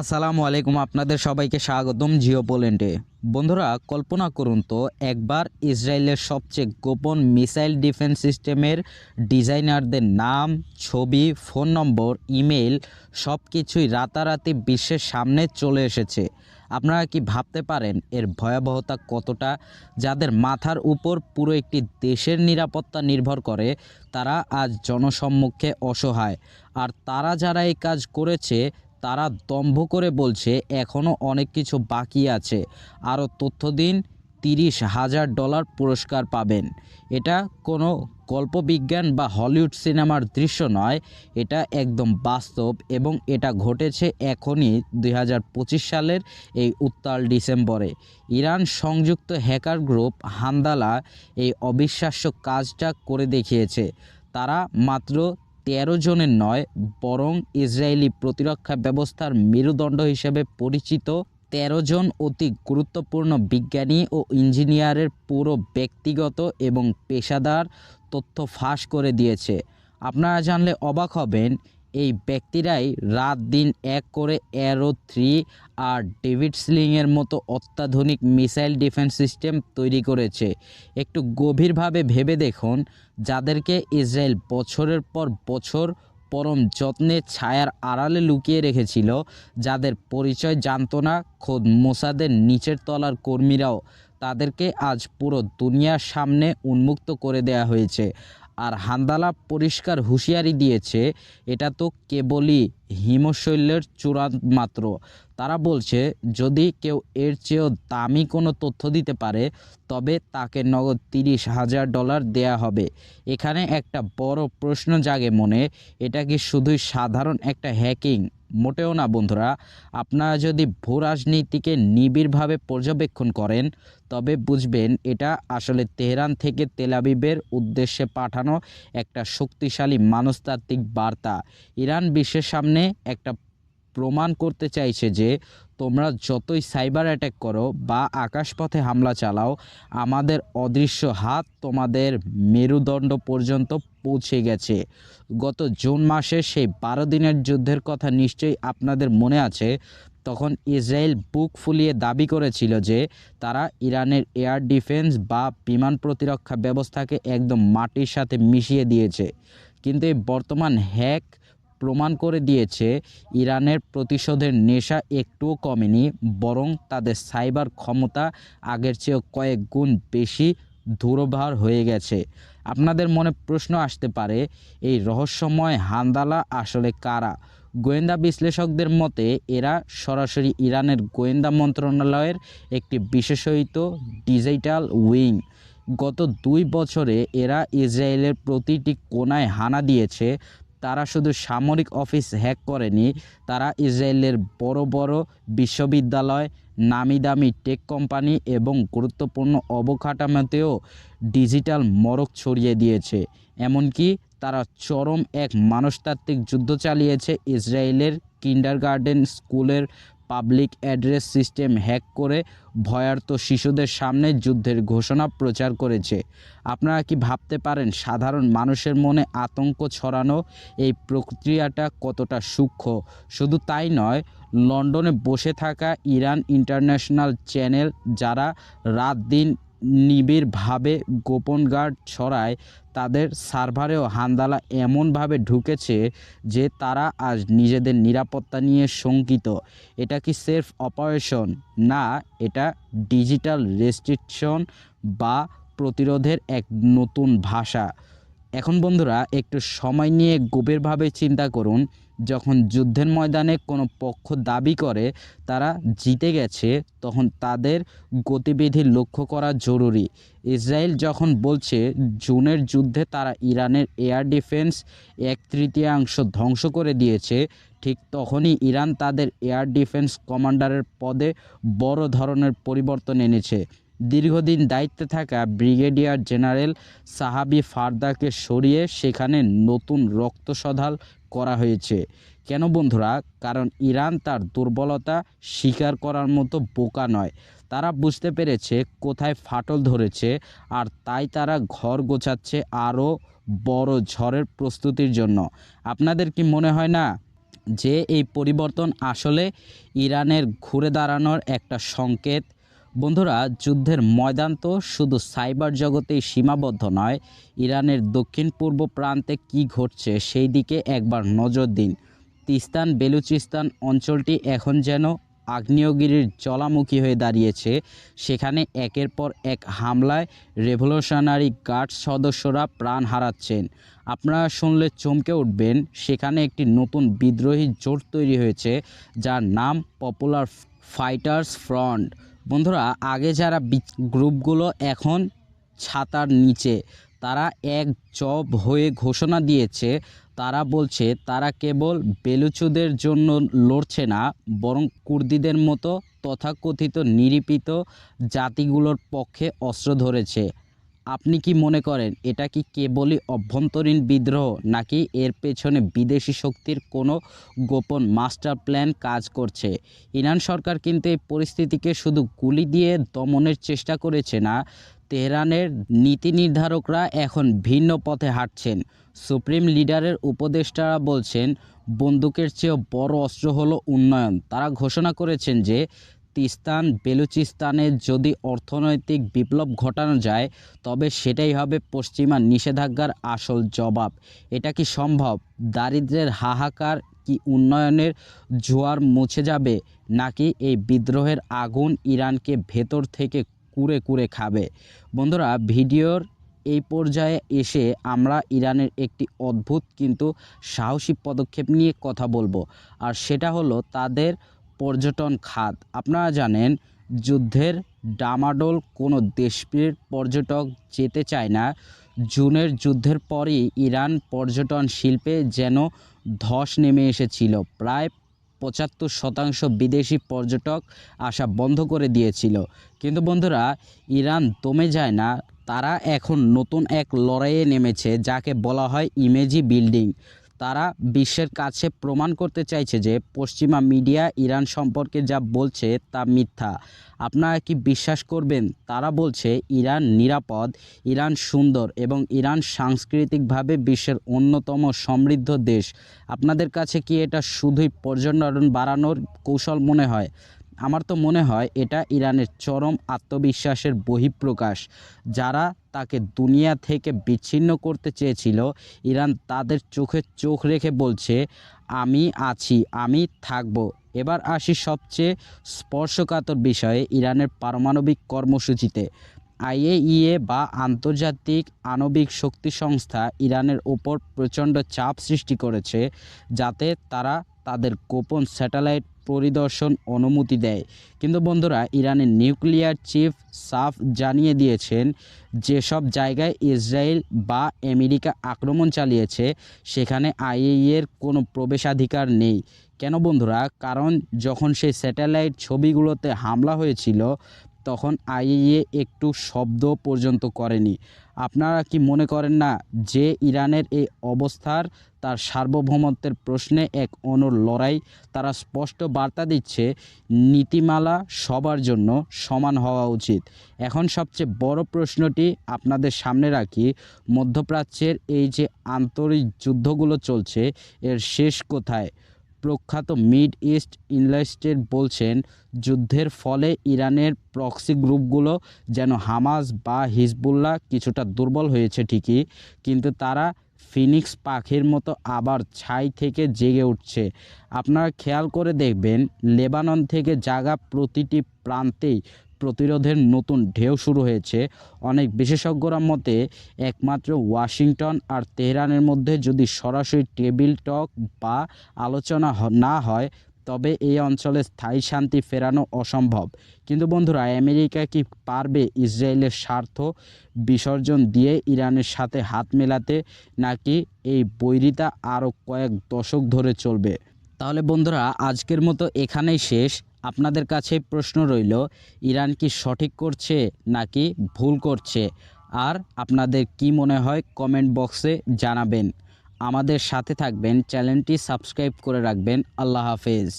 আসসালামু আলাইকুম, আপনাদের সবাইকে স্বাগতম জিও পোল্যান্ডে। বন্ধুরা, কল্পনা করুন তো, একবার ইসরায়েলের সবচেয়ে গোপন মিসাইল ডিফেন্স সিস্টেমের ডিজাইনারদের নাম, ছবি, ফোন নম্বর ইমেল সব কিছুই রাতারাতি বিশ্বের সামনে চলে এসেছে। আপনারা কি ভাবতে পারেন, এর ভয়াবহতা কতটা? যাদের মাথার উপর পুরো একটি দেশের নিরাপত্তা নির্ভর করে, তারা আজ জনসম্মুখে অসহায়। আর তারা যারা এই কাজ করেছে তারা দম্ভ করে বলছে এখনও অনেক কিছু বাকি আছে। আরও তথ্য দিন, তিরিশ হাজার ডলার পুরস্কার পাবেন। এটা কোনো গল্পবিজ্ঞান বা হলিউড সিনেমার দৃশ্য নয়, এটা একদম বাস্তব এবং এটা ঘটেছে এখনই দু হাজার পঁচিশ সালের এই উত্তাল ডিসেম্বরে। ইরান সংযুক্ত হ্যাকার গ্রুপ হান্দালা এই অবিশ্বাস্য কাজটা করে দেখিয়েছে। তারা মাত্র তেরো জনের নয়, বরং ইসরায়েলি প্রতিরক্ষা ব্যবস্থার মেরুদণ্ড হিসেবে পরিচিত তেরো জন অতি গুরুত্বপূর্ণ বিজ্ঞানী ও ইঞ্জিনিয়ারের পুরো ব্যক্তিগত এবং পেশাদার তথ্য ফাঁস করে দিয়েছে। আপনারা জানলে অবাক হবেন এই ব্যক্তিরাই রাত দিন এক করে অ্যারো থ্রি আর ডেভিড স্লিংয়ের মতো অত্যাধুনিক মিসাইল ডিফেন্স সিস্টেম তৈরি করেছে। একটু গভীরভাবে ভেবে দেখুন, যাদেরকে ইসরায়েল বছরের পর বছর পরম যত্নে ছায়ার আড়ালে লুকিয়ে রেখেছিল, যাদের পরিচয় জানত না খোদ মোসাদের নিচের তলার কর্মীরাও। তাদেরকে আজ পুরো দুনিয়ার সামনে উন্মুক্ত করে দেয়া হয়েছে। আর হান্দালা পরিষ্কার হুঁশিয়ারি দিয়েছে এটা তো কেবলই হিমশৈলের চূড়ান্ত মাত্র। তারা বলছে, যদি কেউ এর চেয়েও দামি কোনো তথ্য দিতে পারে, তবে তাকে নগদ তিরিশ হাজার ডলার দেয়া হবে। এখানে একটা বড় প্রশ্ন জাগে মনে, এটা কি শুধুই সাধারণ একটা হ্যাকিং? মোটেও না, বন্ধুরা। আপনারা যদি ভূ রাজনীতিকে নিবিড়ভাবে পর্যবেক্ষণ করেন, তবে বুঝবেন এটা আসলে তেহরান থেকে তেলাবিবের উদ্দেশ্যে পাঠানো একটা শক্তিশালী মানসতাত্ত্বিক বার্তা। ইরান বিশ্বের সামনে একটা প্রমাণ করতে চাইছে যে, তোমরা যতই সাইবার অ্যাটাক করো বা আকাশপথে হামলা চালাও, আমাদের অদৃশ্য হাত তোমাদের মেরুদণ্ড পর্যন্ত পৌঁছে গেছে। গত জুন মাসে সেই বারো দিনের যুদ্ধের কথা নিশ্চয়ই আপনাদের মনে আছে? তখন ইসরায়েল বুক ফুলিয়ে দাবি করেছিল যে, তারা ইরানের এয়ার ডিফেন্স বা বিমান প্রতিরক্ষা ব্যবস্থাকে একদম মাটির সাথে মিশিয়ে দিয়েছে। কিন্তু এই বর্তমান হ্যাক প্রমাণ করে দিয়েছে, ইরানের প্রতিশোধের নেশা একটুও কমেনি, বরং তাদের সাইবার ক্ষমতা আগের চেয়েও কয়েক গুণ বেশি দূরভার হয়ে গেছে। আপনাদের মনে প্রশ্ন আসতে পারে, এই রহস্যময় হান্দালা আসলে কারা? গোয়েন্দা বিশ্লেষকদের মতে, এরা সরাসরি ইরানের গোয়েন্দা মন্ত্রণালয়ের একটি বিশেষায়িত ডিজিটাল উইং। গত দুই বছরে এরা ইসরায়েলের প্রতিটি কোনায় হানা দিয়েছে তারা শুধু সামরিক অফিস হ্যাক করেনি, তারা ইসরায়েলের বড় বড় বিশ্ববিদ্যালয়, নামি দামি টেক কোম্পানি এবং গুরুত্বপূর্ণ অবকাঠামোতেও ডিজিটাল মরক ছড়িয়ে দিয়েছে। এমনকি তারা চরম এক মানসতাত্ত্বিক যুদ্ধ চালিয়েছে ইসরায়েলের কিন্ডারগার্ডেন স্কুলের পাবলিক অ্যাড্রেস সিস্টেম হ্যাক করে ভয়ার্ত শিশুদের সামনে যুদ্ধের ঘোষণা প্রচার করেছে। আপনারা কি ভাবতে পারেন সাধারণ মানুষের মনে আতঙ্ক ছড়ানো এই প্রক্রিয়াটা কতটা সূক্ষ্ম? শুধু তাই নয়, লন্ডনে বসে থাকা ইরান ইন্টারন্যাশনাল চ্যানেল যারা রাত দিন নিবিড়ভাবে গোপন গার্ড ছড়ায়, তাদের সার্ভারেও হান্দালা এমনভাবে ঢুকেছে যে তারা আজ নিজেদের নিরাপত্তা নিয়ে শঙ্কিত। এটা কি সেলফ অপারেশন? না, এটা ডিজিটাল রেস্ট্রিকশন বা প্রতিরোধের এক নতুন ভাষা। এখন বন্ধুরা, একটু সময় নিয়ে গভীরভাবে চিন্তা করুন। যখন যুদ্ধের ময়দানে কোনো পক্ষ দাবি করে তারা জিতে গেছে, তখন তাদের গতিবিধি লক্ষ্য করা জরুরি। ইসরায়েল যখন বলছে জুনের যুদ্ধে তারা ইরানের এয়ার ডিফেন্স এক তৃতীয়াংশ ধ্বংস করে দিয়েছে, ঠিক তখনই ইরান তাদের এয়ার ডিফেন্স কমান্ডারের পদে বড় ধরনের পরিবর্তন এনেছে। দীর্ঘদিন দায়িত্বে থাকা ব্রিগেডিয়ার জেনারেল সাহাবি ফারদাকে সরিয়ে সেখানে নতুন রক্ত রক্তসধাল করা হয়েছে। কেন বন্ধুরা? কারণ ইরান তার দুর্বলতা স্বীকার করার মতো বোকা নয়। তারা বুঝতে পেরেছে কোথায় ফাটল ধরেছে আর তাই তারা ঘর গোছাচ্ছে আরও বড় ঝড়ের প্রস্তুতির জন্য। আপনাদের কি মনে হয় না যে এই পরিবর্তন আসলে ইরানের ঘুরে দাঁড়ানোর একটা সংকেত? বন্ধুরা, যুদ্ধের ময়দান তো শুধু সাইবার জগতেই সীমাবদ্ধ নয়, ইরানের দক্ষিণ পূর্ব প্রান্তে কি ঘটছে সেই দিকে একবার নজর দিন। তিস্তান বেলুচিস্তান অঞ্চলটি এখন যেন আগ্নেয়গিরির জলামুখী হয়ে দাঁড়িয়েছে। সেখানে একের পর এক হামলায় রেভলিউশনারি গার্ড সদস্যরা প্রাণ হারাচ্ছেন। আপনারা শুনলে চমকে উঠবেন, সেখানে একটি নতুন বিদ্রোহী জোট তৈরি হয়েছে, যার নাম পপুলার ফাইটার্স ফ্রন্ট। বন্ধুরা, আগে যারা গ্রুপগুলো এখন ছাতার নিচে, তারা এক জব হয়ে ঘোষণা দিয়েছে, তারা বলছে তারা কেবল বেলুচুদের জন্য লড়ছে না, বরং কুর্দিদের মতো তথাকথিত নিরীপিত জাতিগুলোর পক্ষে অস্ত্র ধরেছে। আপনি কি মনে করেন এটা কি কেবলই অভ্যন্তরীণ বিদ্রোহ নাকি এর পেছনে বিদেশি শক্তির কোনো গোপন মাস্টার প্ল্যান কাজ করছে? ইরান সরকার কিন্তু এই পরিস্থিতিকে শুধু গুলি দিয়ে দমনের চেষ্টা করেছে না, তেহরানের নীতি নির্ধারকরা এখন ভিন্ন পথে হাঁটছেন। সুপ্রিম লিডারের উপদেষ্টারা বলছেন, বন্দুকের চেয়েও বড় অস্ত্র হলো উন্নয়ন। তারা ঘোষণা করেছেন যে তিস্তান বেলুচিস্তানে যদি অর্থনৈতিক বিপ্লব ঘটানো যায়, তবে সেটাই হবে পশ্চিমা নিষেধাজ্ঞার আসল জবাব। এটা কি সম্ভব? দারিদ্র্যের হাহাকার কি উন্নয়নের জোয়ার মুছে যাবে, নাকি এই বিদ্রোহের আগুন ইরানকে ভেতর থেকে কুরে কুরে খাবে? বন্ধুরা, ভিডিওর এই পর্যায়ে এসে আমরা ইরানের একটি অদ্ভুত কিন্তু সাহসী পদক্ষেপ নিয়ে কথা বলব। আর সেটা হলো তাদের পর্যটন খাত। আপনারা জানেন, যুদ্ধের ডামাডোল কোনো দেশপ্রিয় পর্যটক যেতে চায় না। জুনের যুদ্ধের পরই ইরান পর্যটন শিল্পে যেন ধস নেমে এসেছিল। প্রায় পঁচাত্তর শতাংশ বিদেশি পর্যটক আসা বন্ধ করে দিয়েছিল। কিন্তু বন্ধুরা, ইরান দমে যায় না। তারা এখন নতুন এক লড়াইয়ে নেমেছে, যাকে বলা হয় ইমেজি বিল্ডিং। তারা বিশ্বের কাছে প্রমাণ করতে চাইছে যে পশ্চিমা মিডিয়া ইরান সম্পর্কে যা বলছে তা মিথ্যা। আপনারা কি বিশ্বাস করবেন? তারা বলছে, ইরান নিরাপদ, ইরান সুন্দর এবং ইরান সাংস্কৃতিকভাবে বিশ্বের অন্যতম সমৃদ্ধ দেশ। আপনাদের কাছে কি এটা শুধুই পর্যটন বাড়ানোর কৌশল মনে হয়? আমার তো মনে হয় এটা ইরানের চরম আত্মবিশ্বাসের বহিঃপ্রকাশ। যারা তাকে দুনিয়া থেকে বিচ্ছিন্ন করতে চেয়েছিল, ইরান তাদের চোখে চোখ রেখে বলছে, আমি আছি, আমি থাকব। এবার আসি সবচেয়ে স্পর্শকাতর বিষয়ে ইরানের পারমাণবিক কর্মসূচিতে। আইএইএ বা আন্তর্জাতিক আণবিক শক্তি সংস্থা ইরানের ওপর প্রচণ্ড চাপ সৃষ্টি করেছে, যাতে তারা তাদের গোপন স্যাটেলাইট পরিদর্শন অনুমতি দেয়। কিন্তু বন্ধুরা, ইরানের নিউক্লিয়ার চিফ সাফ জানিয়ে দিয়েছেন, যেসব জায়গায় ইসরায়েল বা আমেরিকা আক্রমণ চালিয়েছে, সেখানে আইএইয়ের কোনো প্রবেশাধিকার নেই। কেন বন্ধুরা? কারণ যখন সেই স্যাটেলাইট ছবিগুলোতে হামলা হয়েছিল তখন আইএ একটু শব্দ পর্যন্ত করেনি। আপনারা কি মনে করেন না যে ইরানের এই অবস্থার তার সার্বভৌমত্বের প্রশ্নে এক অনুর লড়াই? তারা স্পষ্ট বার্তা দিচ্ছে, নীতিমালা সবার জন্য সমান হওয়া উচিত। এখন সবচেয়ে বড় প্রশ্নটি আপনাদের সামনে রাখি, মধ্যপ্রাচ্যের এই যে আন্তরিক যুদ্ধগুলো চলছে, এর শেষ কোথায়? প্রখ্যাত মিড ইস্ট ইনভেস্টেড বলছেন, যুদ্ধের ফলে ইরানের প্রক্সি গ্রুপগুলো যেন হামাস বা হিজবুল্লাহ কিছুটা দুর্বল হয়েছে ঠিকই, কিন্তু তারা ফিনিক্স পাখির মতো আবার ছাই থেকে জেগে উঠছে। আপনারা খেয়াল করে দেখবেন, লেবানন থেকে জাগা প্রতিটি প্রান্তেই প্রতিরোধের নতুন ঢেউ শুরু হয়েছে। অনেক বিশেষজ্ঞরা মতে, একমাত্র ওয়াশিংটন আর তেহরানের মধ্যে যদি সরাসরি টেবিল টক বা আলোচনা না হয়, তবে এই অঞ্চলে স্থায়ী শান্তি ফেরানো অসম্ভব। কিন্তু বন্ধুরা, আমেরিকা কি পারবে ইসরায়েলের স্বার্থ বিসর্জন দিয়ে ইরানের সাথে হাত মেলাতে, নাকি এই বৈরিতা আরও কয়েক দশক ধরে চলবে? তাহলে বন্ধুরা, আজকের মতো এখানেই শেষ। আপনাদের কাছে প্রশ্ন রইল, ইরান কি সঠিক করছে নাকি ভুল করছে? আর আপনাদের কি মনে হয় কমেন্ট বক্সে জানাবেন। আমাদের সাথে থাকবেন, চ্যানেলটি সাবস্ক্রাইব করে রাখবেন। আল্লাহ হাফেজ।